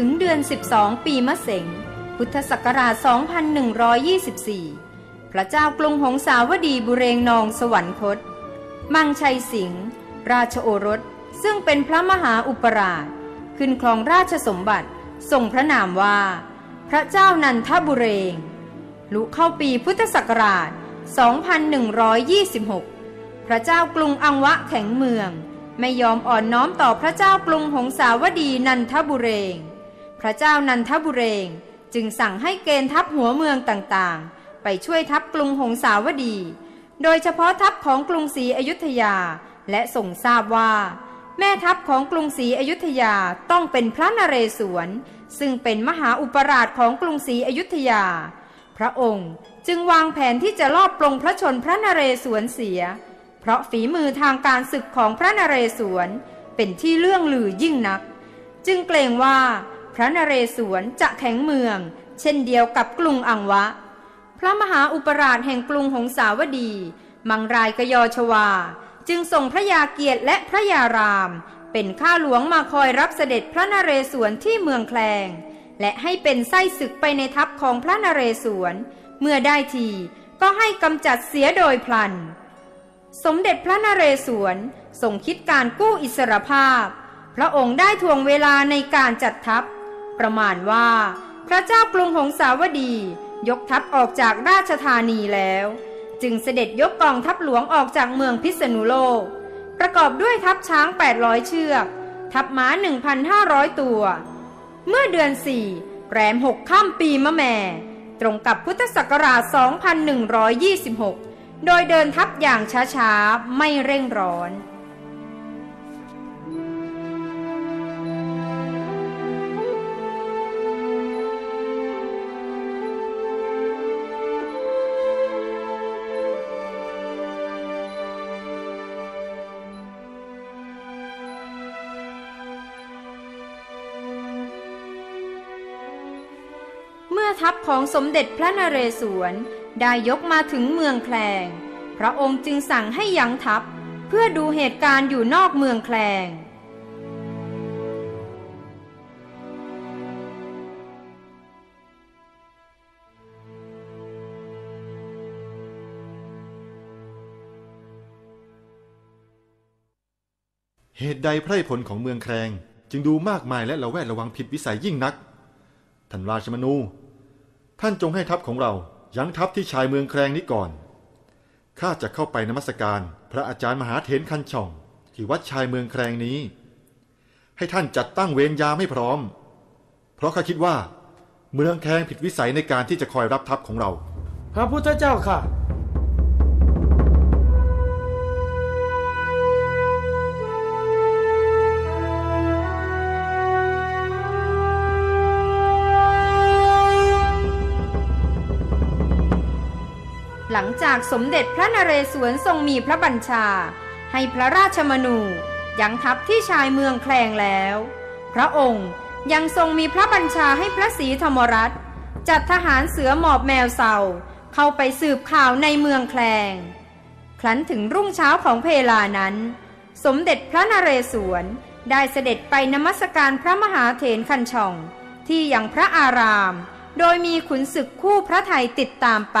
ถึงเดือน 12 ปีมะเสง พุทธศักราช 2124 พระเจ้ากรุงหงสาวดีบุเรงนองสวรรคต มังชัยสิงห์ราชโอรส ซึ่งเป็นพระมหาอุปราช ขึ้นครองราชสมบัติทรงพระนามว่า พระเจ้านันทบุเรง ลุเข้าปีพุทธศักราช 2126 พระเจ้ากรุงอังวะแข็งเมืองไม่ยอมอ่อนน้อมต่อพระเจ้ากรุงหงสาวดีนันทบุเรง พระเจ้านันทบุเรง จึงสั่งให้เกณฑ์ทัพหัวเมืองต่างๆ ไปช่วยทัพกรุงหงสาวดี โดยเฉพาะทัพของกรุงศรีอยุธยาและส่งทราบว่า แม่ทัพของกรุงศรีอยุธยาต้องเป็นพระนเรศวร ซึ่งเป็นมหาอุปราชของกรุงศรีอยุธยา พระองค์จึงวางแผนที่จะลอบปลงพระชนพระนเรศวรเสีย เพราะฝีมือทางการศึกของพระนเรศวรเป็นที่เลื่องลือยิ่งนัก จึงเกรงว่า พระนเรศวรจะแข็งเมือง เช่นเดียวกับกรุงอังวะ พระมหาอุปราชแห่งกรุงหงสาวดี มังรายกยอชวา จึงส่งพระยาเกียรติและพระยาราม เป็นข้าหลวงมาคอยรับเสด็จพระนเรศวรที่เมืองแคลง และให้เป็นไส้ศึกไปในทัพของพระนเรศวร เมื่อได้ทีก็ให้กำจัดเสียโดยพลัน สมเด็จพระนเรศวรทรงคิดการกู้อิสรภาพ พระองค์ได้ทวงเวลาในการจัดทัพ ประมาณว่า พระเจ้ากรุงหงสาวดี ยกทัพออกจากราชธานีแล้ว จึงเสด็จยกกองทัพหลวงออกจากเมืองพิษณุโลก ประกอบด้วยทัพช้าง 800 เชือก ทัพม้า 1,500 ตัว เมื่อเดือนสี่แรมหกข้ามปีมะแม่ ตรงกับพุทธศักราช 2126 โดยเดินทัพอย่างช้าๆ ไม่เร่งร้อน ทัพของสมเด็จพระนเรศวรได้ยกมาถึงเมืองแคลง พระองค์จึงสั่งให้ยังทัพ เพื่อดูเหตุการณ์อยู่นอกเมืองแคลง เหตุใดไพร่ผลของเมืองแครงจึงดูมากมายและระแวดระวังผิดวิสัยยิ่งนักท่านราชมนู ท่านจงให้ทัพของเรายั้งทัพที่ชายเมืองแครงนี้ก่อน ข้าจะเข้าไปนมัสการพระอาจารย์มหาเถนคันช่อง ที่วัดชายเมืองแครงนี้ ให้ท่านจัดตั้งเวรยามให้พร้อม เพราะข้าคิดว่า เมืองแครงผิดวิสัยในการที่จะคอยรับทัพของเรา พระพุทธเจ้าค่ะ หลังจากสมเด็จพระนเรศวรทรงมีพระบัญชา ให้พระราชมนูยังทัพที่ชายเมืองแคลงแล้ว พระองค์ยังทรงมีพระบัญชาให้พระศรีธรรมรัตน์จัดทหารเสือหมอบแมวเสาเข้าไปสืบข่าวในเมืองแคลง ครั้นถึงรุ่งเช้าของเพลานั้น สมเด็จพระนเรศวรได้เสด็จไปนมัสการพระมหาเถรคันช่อง ที่ยังพระอาราม โดยมีขุนศึกคู่พระไทยติดตามไป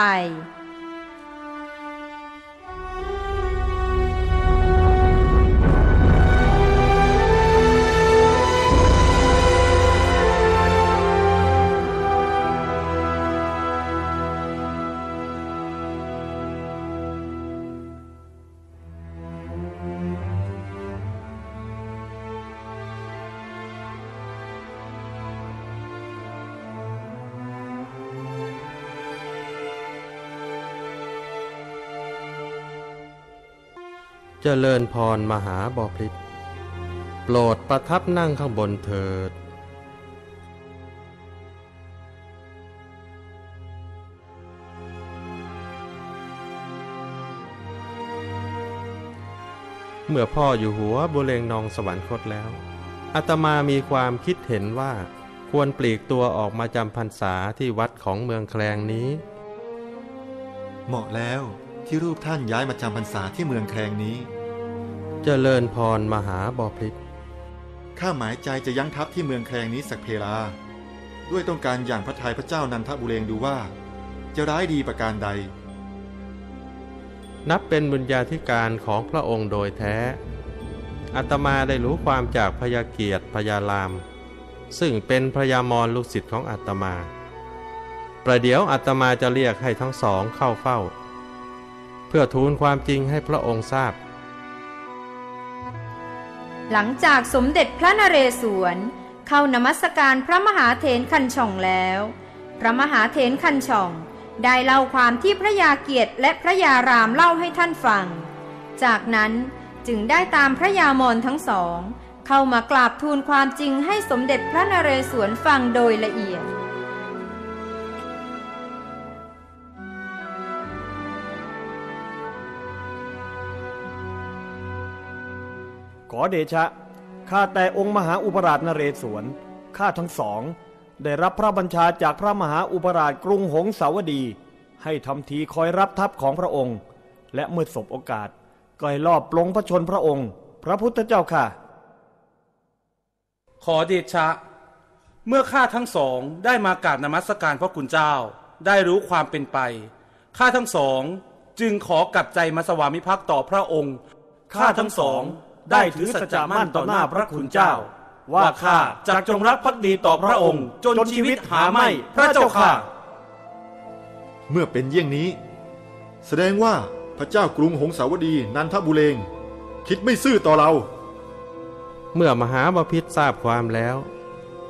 เจริญพรมหาบอพิษโปรดประทับนั่งข้างบนเถิดเมื่อพ่ออยู่หัวบุเรงนองสวรรคตแล้วอาตมามีความคิดเห็นว่าควรปลีกตัวออกมาจำพรรษาที่วัดของเมืองแคลงนี้ เหมาะแล้ว ที่รูปท่านย้ายมาจำพรรษาที่เมืองแครงนี้ เจริญพรมหาบอพิษข้าหมายใจจะยั้งทัพที่เมืองแครงนี้สักเพลา ด้วยต้องการอย่างพระทัยพระเจ้านันทบุเรงดูว่า จะร้ายดีประการใด นับเป็นบุญญาธิการของพระองค์โดยแท้อาตมาได้รู้ความจากพยาเกียรติพยาราม ซึ่งเป็นพระยามรลูกศิษย์ของอาตมา ประเดี๋ยวอาตมาจะเรียกให้ทั้งสองเข้าเฝ้า เพื่อทูลความจริงให้พระองค์ทราบ หลังจากสมเด็จพระนเรศวร เข้านมัสการพระมหาเถรคันช่องแล้ว พระมหาเถรคันช่องได้เล่าความที่พระยาเกียรติและพระยารามเล่าให้ท่านฟัง จากนั้นจึงได้ตามพระยามรทั้งสอง เข้ามากราบทูลความจริงให้สมเด็จพระนเรศวรฟังโดยละเอียด อเดชะ ข้าแต่องค์มหาอุปราชนเรศวร ข้าทั้งสอง ได้รับพระบัญชาจากพระมหาอุปราชกรุงหงสาวดี ให้ทำทีคอยรับทัพของพระองค์ และเมื่อสบโอกาสก็ให้ลอบปลงพระชนพระองค์ พระพุทธเจ้าค่ะ ขอเดชะ เมื่อข้าทั้งสองได้มากราบนมัสการพระคุณเจ้า ได้รู้ความเป็นไป ข้าทั้งสองจึงขอกลับใจมาสวามิภักดิ์ต่อพระองค์ ข้าทั้งสอง ได้ถือสัจจะมั่นต่อหน้าพระคุณเจ้า ว่าข้าจะจงรักภักดีต่อพระองค์ จนชีวิตหาไม่พระเจ้าค่ะ เมื่อเป็นเยี่ยงนี้ แสดงว่าพระเจ้ากรุงหงสาวดีนันทบุเรง คิดไม่ซื่อต่อเรา เมื่อมหาบพิษทราบความแล้ว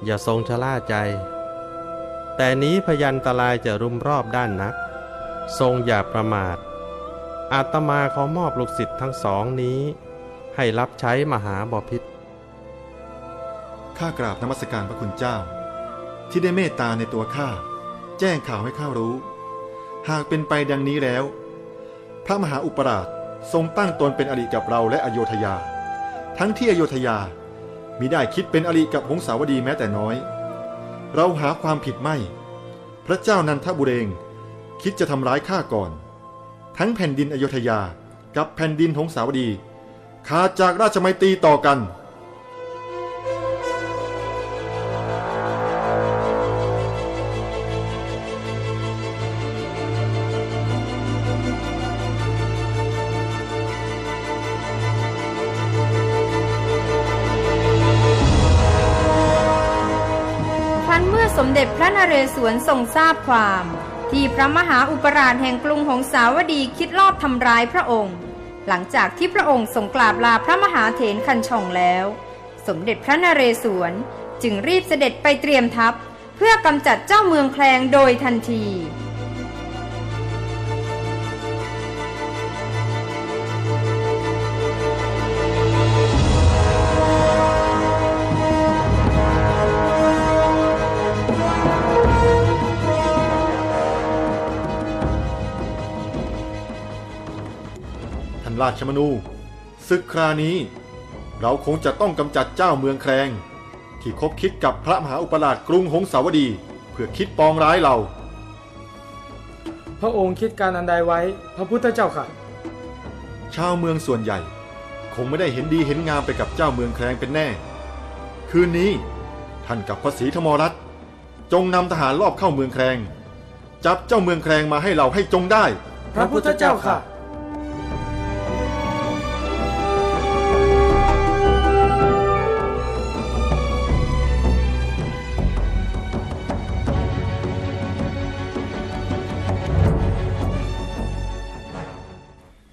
อย่าทรงชะล่าใจ แต่นี้พยันตรายจะรุมรอบด้านนัก ทรงอย่าประมาทอาตมาขอมอบลูกศิษย์ทั้งสองนี้ ให้รับใช้มหาบพิษข้ากราบนมัสการพระคุณเจ้า ที่ได้เมตตาในตัวข้าแจ้งข่าวให้ข้ารู้ หากเป็นไปดังนี้แล้ว พระมหาอุปราชทรงตั้งตนเป็นอริกับเราและอโยธยา ทั้งที่อโยธยามิได้คิดเป็นอริกับหงสาวดีแม้แต่น้อย เราหาความผิดไม่ พระเจ้านันทบุเรง คิดจะทำร้ายข้าก่อน ทั้งแผ่นดินอโยธยากับแผ่นดินหงสาวดี ขาดจากราชมัยตรีต่อกัน ครั้นเมื่อสมเด็จพระนเรศวรทรงทราบความ ที่พระมหาอุปราชแห่งกรุงหงสาวดีคิดลอบทำร้ายพระองค์ หลังจากที่พระองค์ทรงกราบลาพระมหาเถรคันช่องแล้ว สมเด็จพระนเรศวรจึงรีบเสด็จไปเตรียมทัพ เพื่อกำจัดเจ้าเมืองแคลงโดยทันที ราชมนูศึกครานี้ เราคงจะต้องกำจัดเจ้าเมืองแครง ที่คบคิดกับพระมหาอุปราชกรุงหงสาวดี เพื่อคิดปองร้ายเรา พระองค์คิดการอันใดไว้ พระพุทธเจ้าค่ะ ชาวเมืองส่วนใหญ่ คงไม่ได้เห็นดีเห็นงามไปกับเจ้าเมืองแครงเป็นแน่ คืนนี้ท่านกับพระศรีธมรัตน์จงนำทหารรอบเข้าเมืองแครง จับเจ้าเมืองแครงมาให้เราให้จงได้ พระพุทธเจ้าค่ะ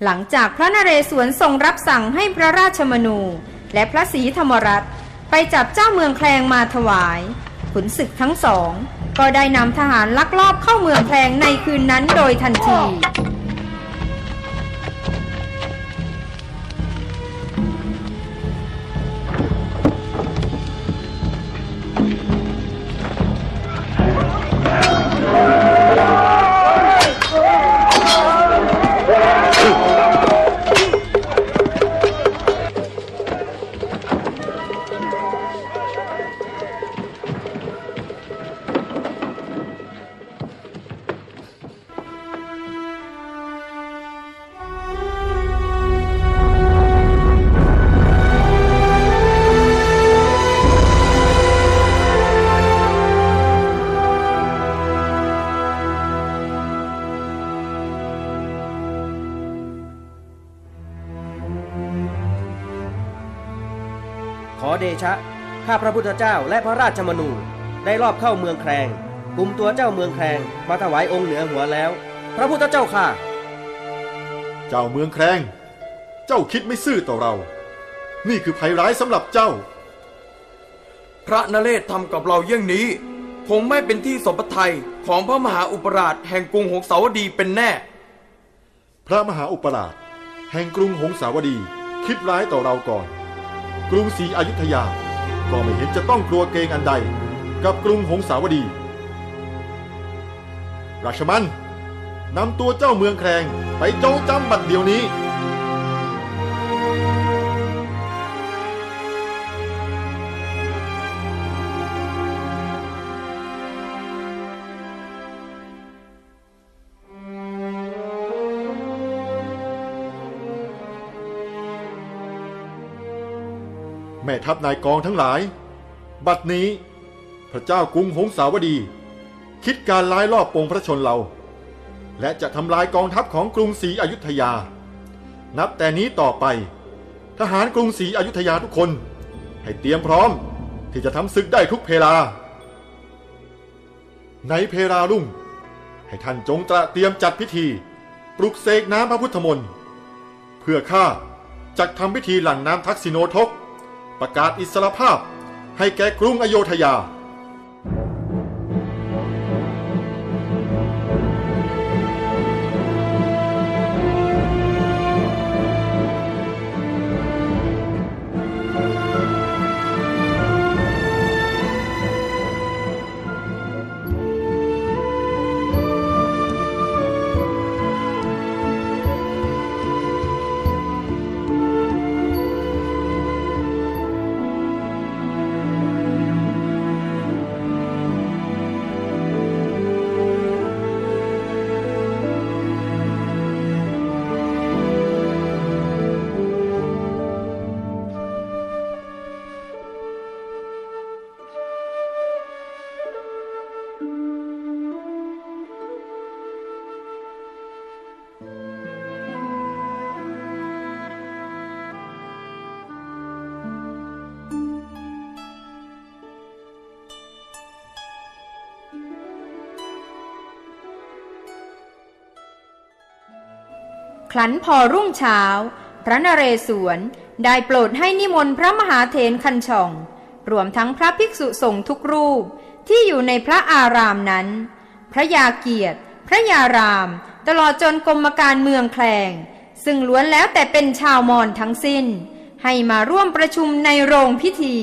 หลังจากพระนเรศวรทรงรับสั่งให้พระราชมนู และพระศรีธรรมรัตน์ไปจับเจ้าเมืองแคลงมาถวาย ขุนศึกทั้งสอง ก็ได้นำทหารลักลอบเข้าเมืองแคลงในคืนนั้นโดยทันที เดชะ ข้าพระพุทธเจ้าและพระราชมนู ได้รอบเข้าเมืองแครงกลุ่มตัวเจ้าเมืองแครงมาถวายองค์เหนือหัวแล้ว พระพุทธเจ้าค่ะ เจ้าเมืองแครงเจ้าคิดไม่ซื่อต่อเรา นี่คือภัยร้ายสำหรับเจ้า พระนเรศทำกับเราเยี่ยงนี้ คงไม่เป็นที่สมปทัยของพระมหาอุปราชแห่งกรุงหงสาวดีเป็นแน่ พระมหาอุปราชแห่งกรุงหงสาวดีคิดร้ายต่อเราก่อนก รุงศรีอยุธยา ก็ไม่เห็นจะต้องกลัวเกรงอันใด กับกรุงหงสาวดี ราชมันนำตัวเจ้าเมืองแครงไปจงจำบัดเดี๋ยวนี้ แม่ทัพนายกองทั้งหลาย บัดนี้ พระเจ้ากรุงหงสาวดี คิดการล้ายรอบปงพระชนเรา และจะทำลายกองทัพของกรุงศรีอยุธยา นับแต่นี้ต่อไป ทหารกรุงศรีอยุธยาทุกคน ให้เตรียมพร้อมที่จะทำศึกได้ทุกเพลา ในเพลารุ่ง ให้ท่านจงตระเตรียมจัดพิธี ปลุกเสกน้ำพระพุทธมนต์เพื่อข้าจักทำพิธีหลั่งน้ำทักษิโนทก ประกาศอิสรภาพให้แก่กรุงอโยธยา ครั้นพอรุ่งเช้า พระนเรศวรได้โปรดให้นิมนต์พระมหาเถรคันช่อง รวมทั้งพระภิกษุสงฆ์ทุกรูปที่อยู่ในพระอารามนั้น พระยาเกียรติ พระยาราม ตลอดจนกรมการเมืองแคลง ซึ่งล้วนแล้วแต่เป็นชาวมอญทั้งสิ้น ให้มาร่วมประชุมในโรงพิธี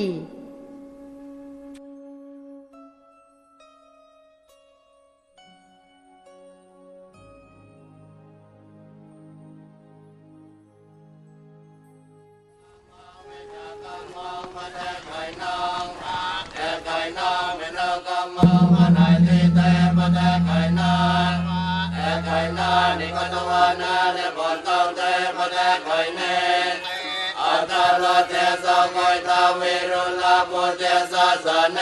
นาเดบอนตอเตมาแดไเนอัตตาลเทสะคอยตาวิรุลาปุเทสะสนเน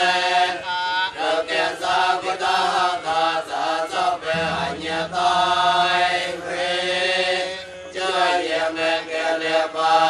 เกเสะกุตาหตาสะสะเปอัญญตาเอเวจเยเมเกเลปา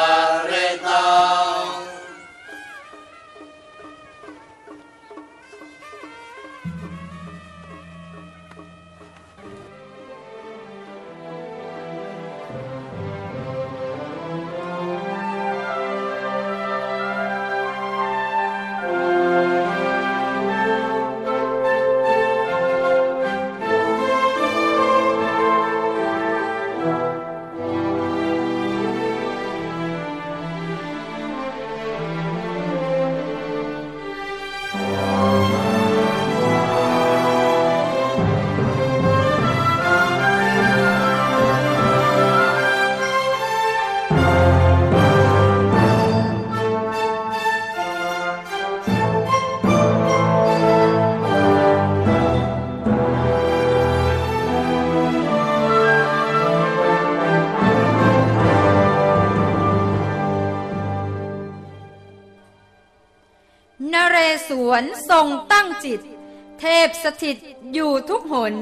ถิตอยู่ทุกหน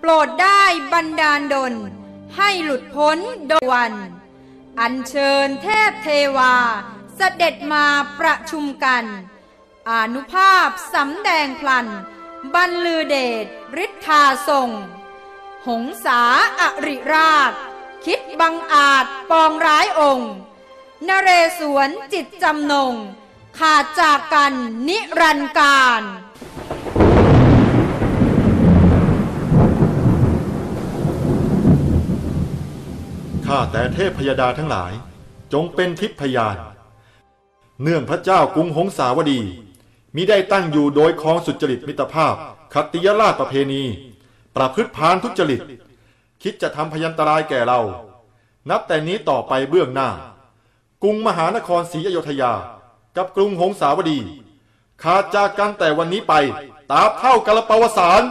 โปรดได้บันดาลดล ให้หลุดพ้นโดยวัน อัญเชิญเทพเทวาสเสด็จมาประชุมกัน อนุภาพสำแดงพลัน บรรลือเดชฤทธาทรง หงสาอริราช คิดบังอาจปองร้ายองค์ นเรศวรจิตจำนง ขาดจากกันนิรันดร์การ ข้าแต่เทพพยดาทั้งหลาย จงเป็นทิพยาน เนื่องพระเจ้ากรุงหงสาวดีมิได้ตั้งอยู่โดยคองสุจริตมิตรภาพขติยราชประเพณี ประพฤติพานทุจริต คิดจะทำพยันตรายแก่เรา นับแต่นี้ต่อไปเบื้องหน้า กรุงมหานครศรีอยุธยา กับกรุงหงสาวดี ขาดจากกันแต่วันนี้ไปตราบเท่ากาลปวสาร